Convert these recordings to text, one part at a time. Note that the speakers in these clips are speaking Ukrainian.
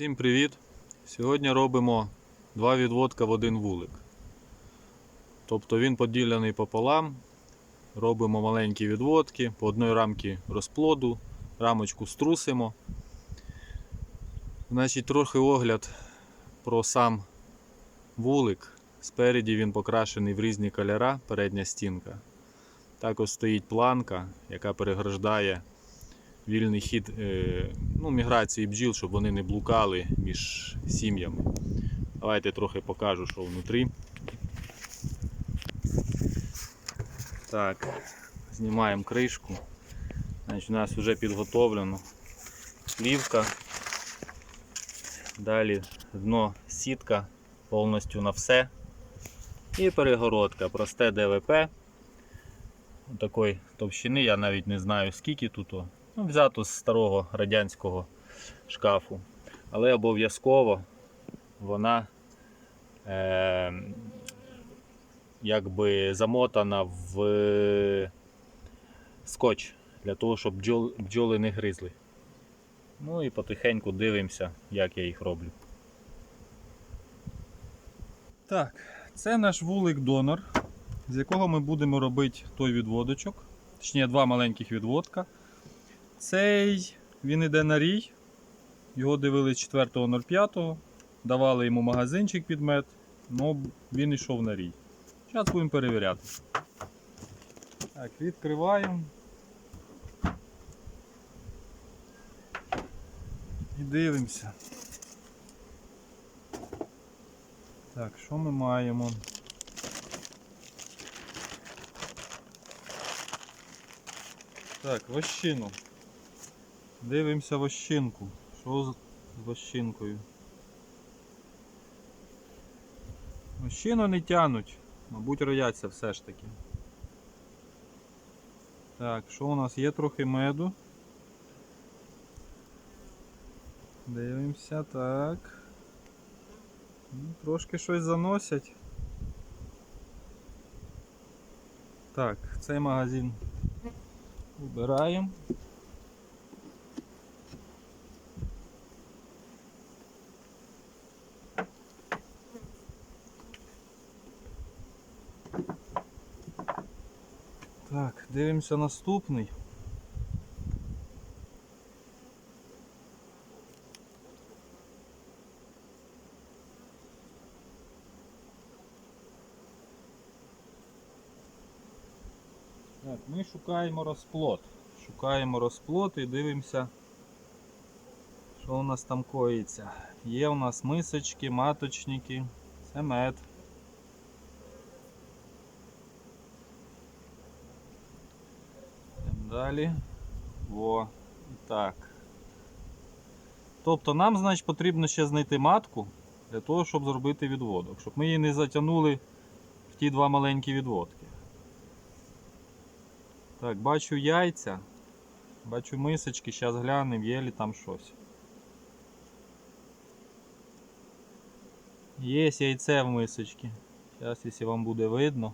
Всім привіт! Сьогодні робимо два відводка в один вулик. Тобто він поділений пополам. Робимо маленькі відводки, по одної рамки розплоду, рамочку струсимо. Значить, трохи огляд про сам вулик. Спереді він покрашений в різні кольори, передня стінка. Також стоїть планка, яка переграждає вільний хід е, ну, міграції бджіл, щоб вони не блукали між сім'ями. Давайте трохи покажу, що внутрі. Так, знімаємо кришку. Значить, у нас вже підготовлено плівка. Далі дно сітка повністю на все. І перегородка, просте ДВП. Такої товщини, я навіть не знаю скільки тут. Ну, взято з старого радянського шкафу. Але обов'язково вона е, якби замотана в скотч для того, щоб бджол, бджоли не гризли. Ну і потихеньку дивимося, як я їх роблю. Так, це наш вулик-донор, з якого ми будемо робити той відводочок. Точніше, два маленьких відводка. Цей він іде на рій. Його дивились 4.05, давали йому магазинчик під мед, але він йшов на рій. Зараз будемо перевіряти. Так, відкриваємо. І дивимося. Так, що ми маємо? Так, вощину. Дивимося вощинку. Що з вощинкою? Вощину не тянуть. Мабуть, рояться все ж таки. Так, що у нас є трохи меду? Дивимося, так. Ну, Трошки щось заносять. Так, цей магазин вибираємо. Так, дивимося наступний. Так, ми шукаємо розплод. Шукаємо розплод і дивимося, що у нас там коїться. Є у нас мисочки, маточники, це мед. Йдемо Далі. Во. Так. Тобто нам, значить, потрібно ще знайти матку для того, щоб зробити відводок, щоб ми її не затягнули в ті два маленькі відводки. Так, бачу яйця, бачу мисочки, зараз глянемо, є ли там щось. Є яйце в мисочці. Зараз, якщо вам буде видно.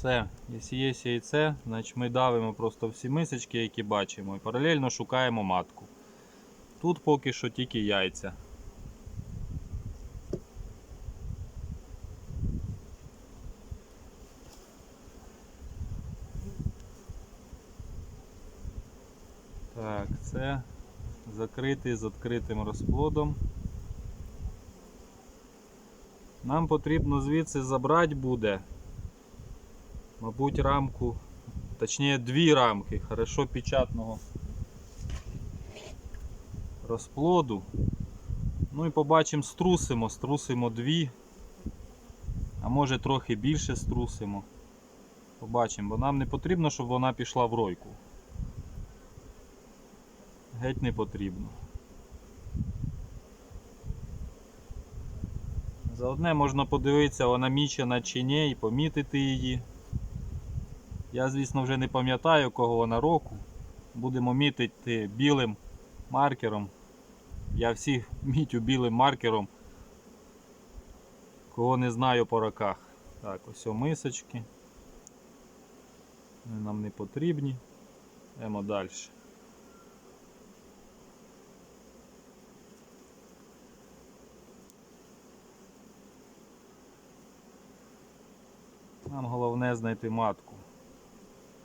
Все, якщо є яйце, значить ми давимо просто всі мисочки, які бачимо, і паралельно шукаємо матку. Тут поки що тільки яйця. Так, це закритий з відкритим розплодом. Нам потрібно звідси забрати буде, мабуть, рамку, точніше дві рамки, хорошо печатного розплоду. Ну і побачимо, струсимо, струсимо дві, а може трохи більше струсимо. Побачимо, бо нам не потрібно, щоб вона пішла в ройку геть не потрібно. Заодне можна подивитися, вона мічена чи ні, і помітити її. Я, звісно, вже не пам'ятаю, кого вона року. Будемо мітити білим маркером. Я всіх мітю білим маркером, кого не знаю по роках. Так, ось мисочки. Вони нам не потрібні. Йдемо далі. Нам головне знайти матку.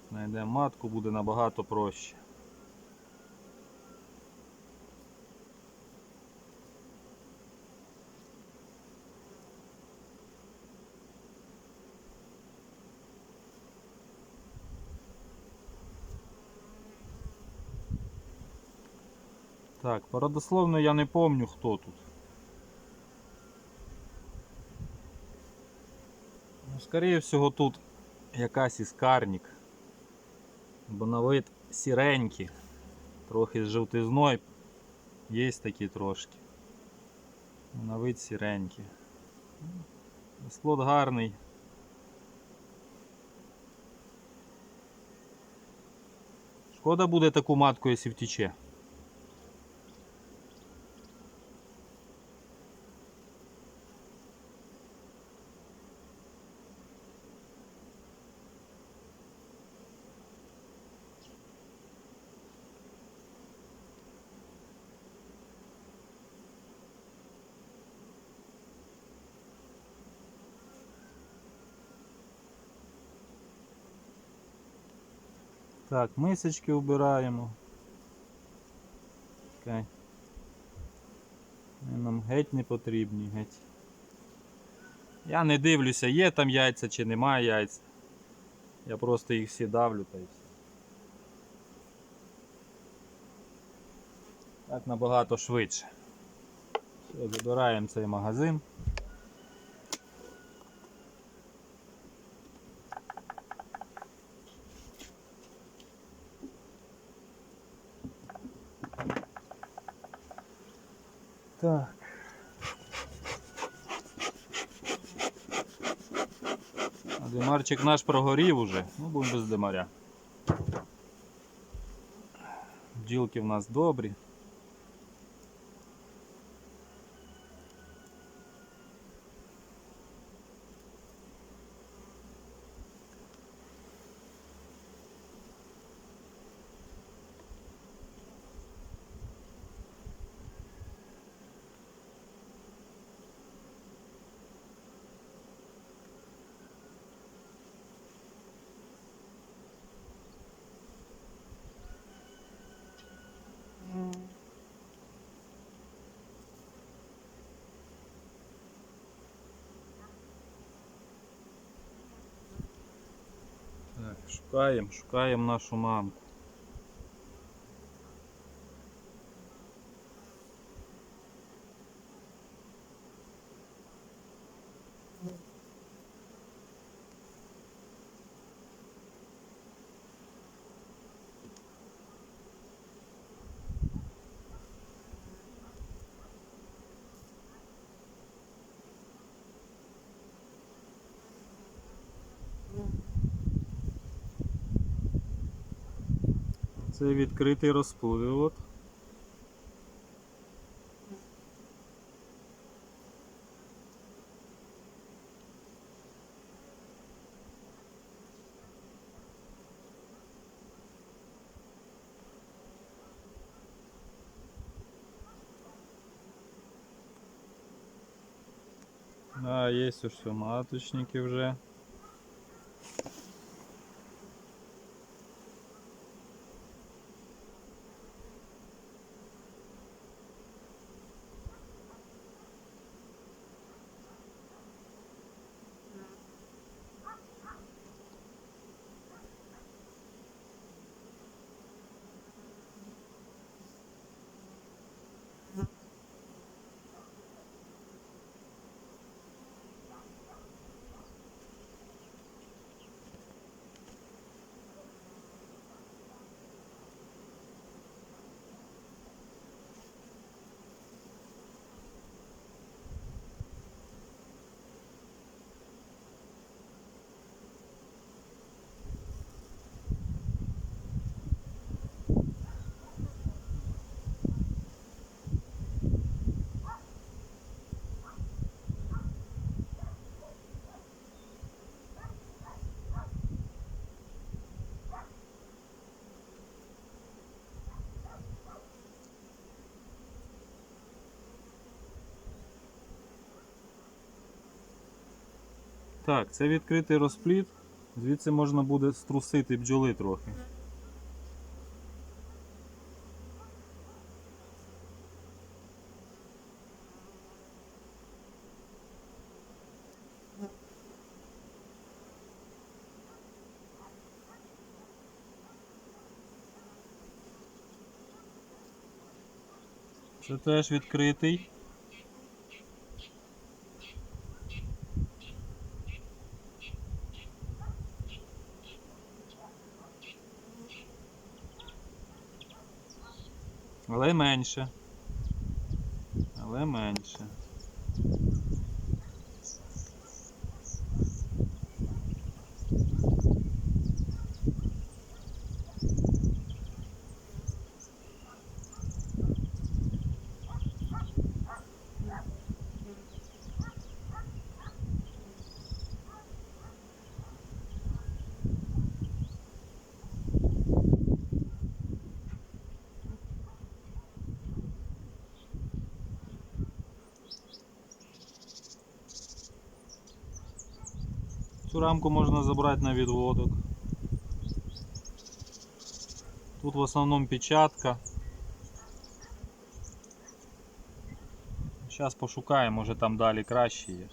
Знайдемо матку, буде набагато проще. Так, парадословно я не помню хто тут. Ну, скоріше всього тут якась іскарник. Бо на вид сіренькі. Трохи з жовтизною. Є такі трошки. На вид сіренькі. Склад гарний. Шкода буде таку матку, якщо втіче. Так, мисочки вбираємо. Окей. Вони нам геть не потрібні, геть. Я не дивлюся, є там яйця чи немає яйця. Я просто їх всі давлю та й все. Так набагато швидше. Все, забираємо цей магазин. Так. Димарчик наш прогорів уже, ну будемо без димаря. Бджілки в нас добрі. Так, шукаємо, шукаємо нашу мамку. Це відкритий розпливот. Да, есть уж маточники вже. Так, це відкритий розпліт. Звідси можна буде струсити бджоли трохи. Це теж відкритий. Але менше. Але менше. Цю рамку можна забрати на відводок. Тут в основному печатка. Зараз пошукаємо, може там далі краще є.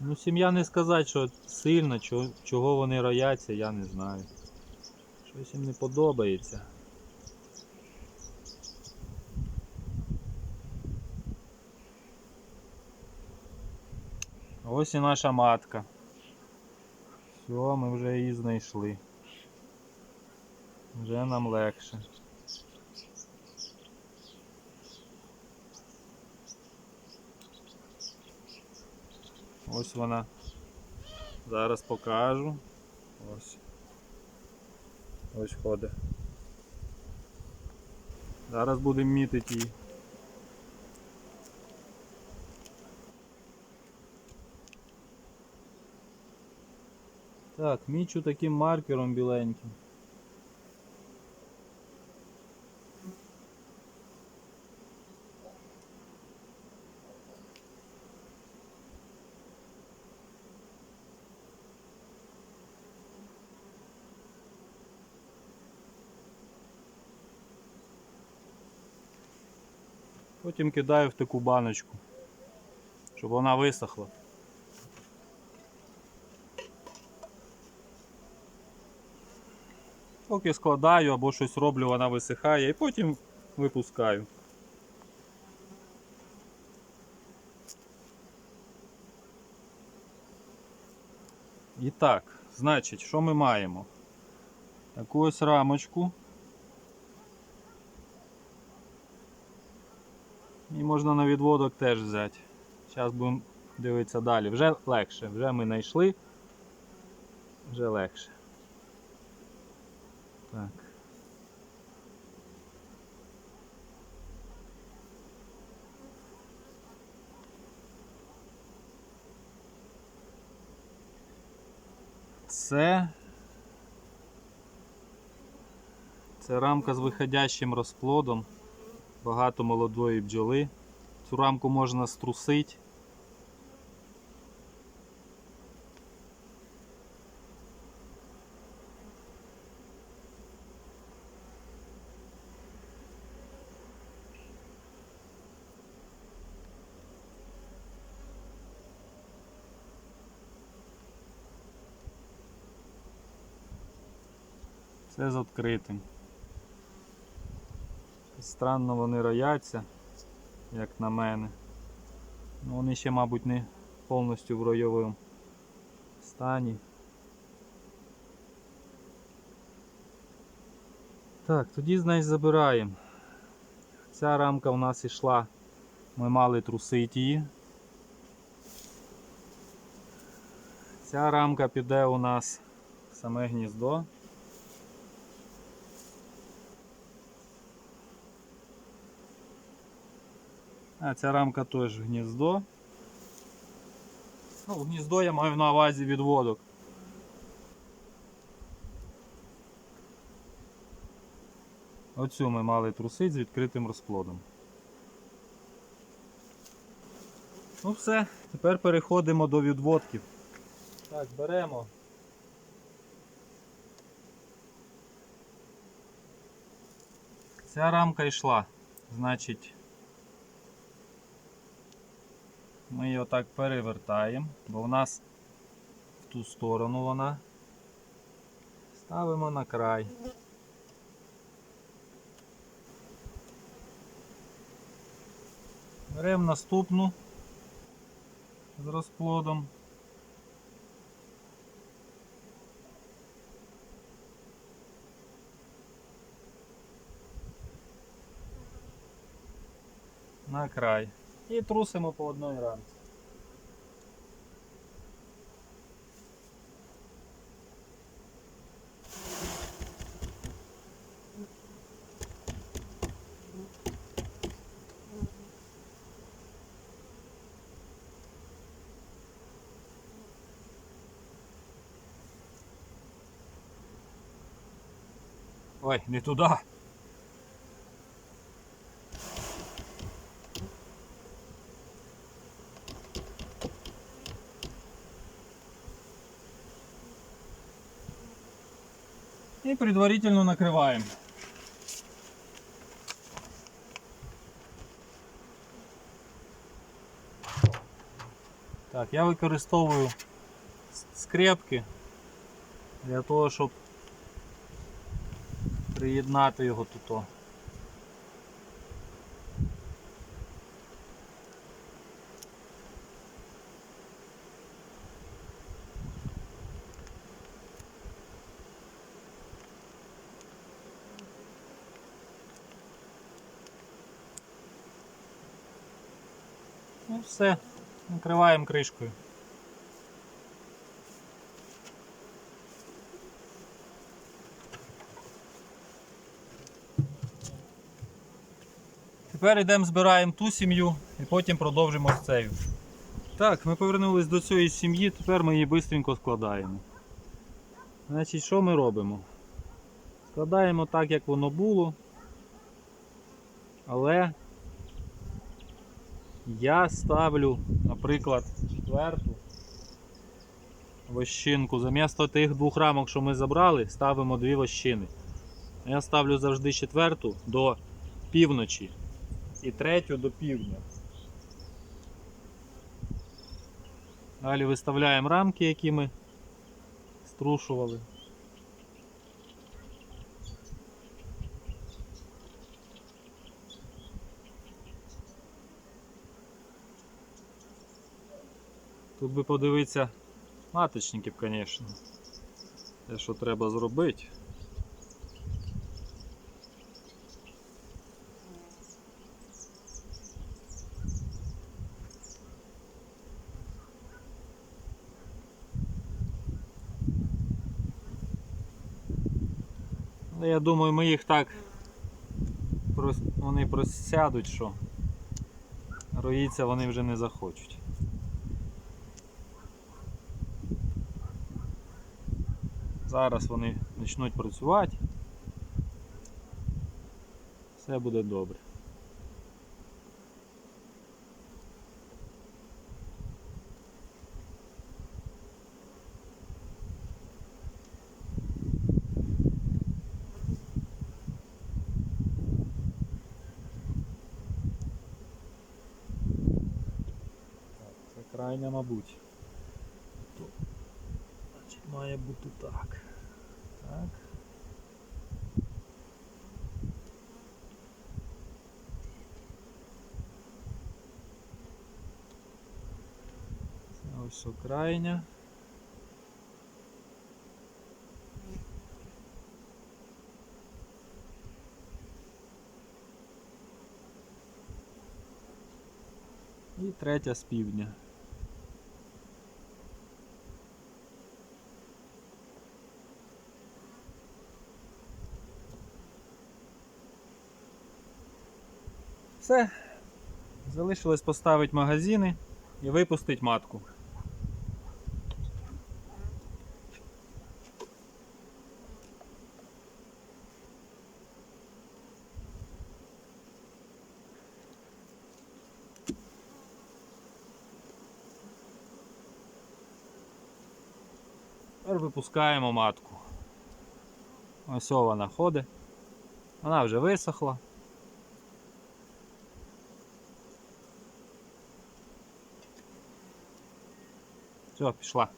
Ну, сім'я не сказати, що сильно, чого, вони рояться, я не знаю. Щось їм не подобається. Ось і наша матка. Все, ми вже її знайшли. Вже нам легше. Ось вона. Зараз покажу. Ось. Ось ходить. Зараз будемо мітити її. Так, мічу таким маркером біленьким. Потім кидаю в таку баночку, щоб вона висохла. Поки складаю або щось роблю, вона висихає і потім випускаю. І так, значить, що ми маємо? Таку ось рамочку. І можна на відводок теж взяти. Зараз будемо дивитися далі. Вже легше, вже ми знайшли. Вже легше. Так. Це. Це рамка з виходящим розплодом. Багато молодої бджоли. Цю рамку можна струсити. Це з відкритим. Странно вони рояться, як на мене. Ну, вони ще, мабуть, не повністю в ройовому стані. Так, тоді, значить, забираємо. Ця рамка у нас ішла, ми мали трусити її. Ця рамка піде у нас в саме гніздо. А ця рамка теж гніздо. Ну, гніздо я маю на увазі відводок. Оцю ми мали трусити з відкритим розплодом. Ну все, тепер переходимо до відводків. Так, беремо. Ця рамка йшла. Значить, ми її отак перевертаємо, бо в нас в ту сторону вона. Ставимо на край. Беремо наступну з розплодом. На край. І трусимо по одній рамці. Ой, не туди. І предварительно накриваємо. Так, я використовую скрепки для того, щоб приєднати його тут. Ну все, накриваємо кришкою. Тепер йдемо збираємо ту сім'ю і потім продовжимо з цією. Так, ми повернулись до цієї сім'ї, тепер ми її швидко складаємо. Значить, що ми робимо? Складаємо так, як воно було. Але я ставлю, наприклад, четверту вощинку. Замісто тих двох рамок, що ми забрали, ставимо дві вощини. Я ставлю завжди четверту до півночі і третю до півдня. Далі виставляємо рамки, які ми струшували. Тут би подивитися маточників, звісно. Те, що треба зробити. Я думаю, ми їх так вони просядуть, що роїться вони вже не захочуть. Зараз вони почнуть працювати. Все буде добре. Крайня, мабуть. Тут, Значить, так. Так. Це ось крайня. І третя з півдня. Все, залишилось поставити магазини і випустити матку. Тепер випускаємо матку. Ось вона ходить. Вона вже висохла. Все, пішла.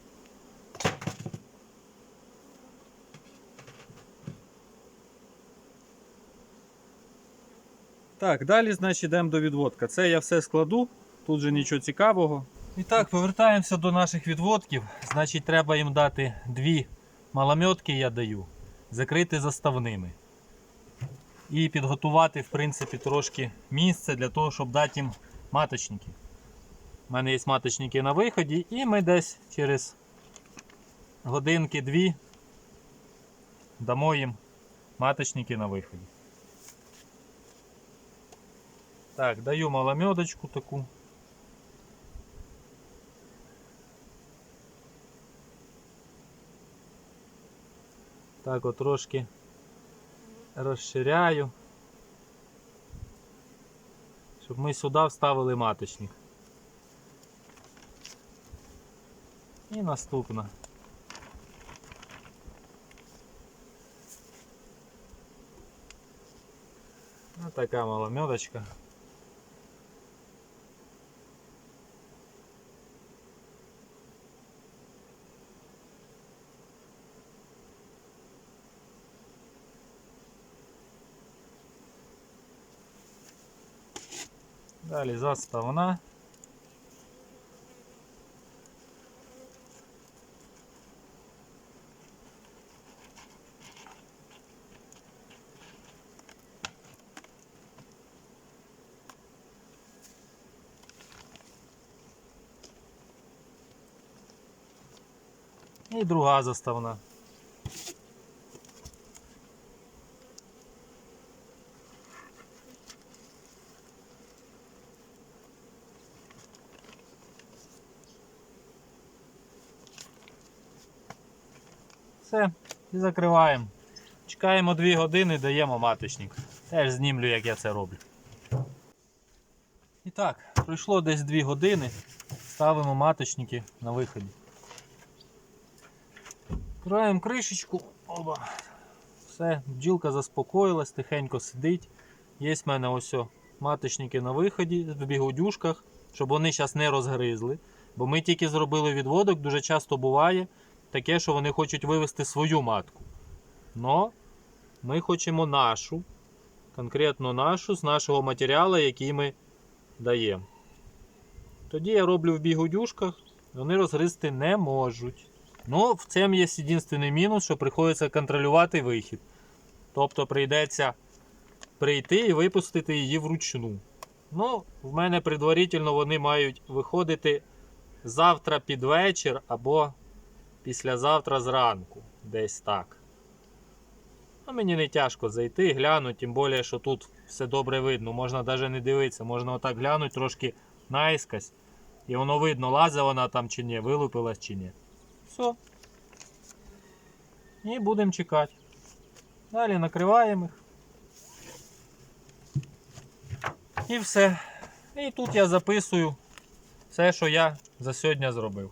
Так, далі, значить, йдемо до відводка. Це я все складу, тут же нічого цікавого. І так, повертаємося до наших відводків. Значить, треба їм дати дві малометки, я даю, закрити заставними. І підготувати, в принципі, трошки місце для того, щоб дати їм маточники. У мене є маточники на виході, і ми десь через годинки-дві дамо їм маточники на виході. Так, даю маломедочку таку. Так от трошки розширяю, щоб ми сюди вставили маточник. І наступна. Ось така маломедочка. Далі заставна. Друга заставна. Все, і закриваємо. Чекаємо 2 години, даємо маточник. Теж знімлю, як я це роблю. І так, пройшло десь 2 години. Ставимо маточники на виході. Відкриваємо кришечку. Оба. Все, бджілка заспокоїлась, тихенько сидить. Є в мене ось о, маточники на виході в бігудюшках, щоб вони зараз не розгризли. Бо ми тільки зробили відводок, дуже часто буває таке, що вони хочуть вивести свою матку. Но ми хочемо нашу, конкретно нашу, з нашого матеріалу, який ми даємо. Тоді я роблю в бігудюшках, вони розгризти не можуть. Ну, в цьому є єдиний мінус, що приходиться контролювати вихід. Тобто прийдеться прийти і випустити її вручну. Ну, в мене предварительно вони мають виходити завтра під вечір або післязавтра зранку. Десь так. Ну, мені не тяжко зайти, глянути, тим більше, що тут все добре видно. Можна навіть не дивитися, можна отак глянути трошки наискось. І воно видно, лазить вона там чи ні, вилупилась чи ні. Все. І будемо чекати. Далі накриваємо їх. І все. І тут я записую все, що я за сьогодні зробив.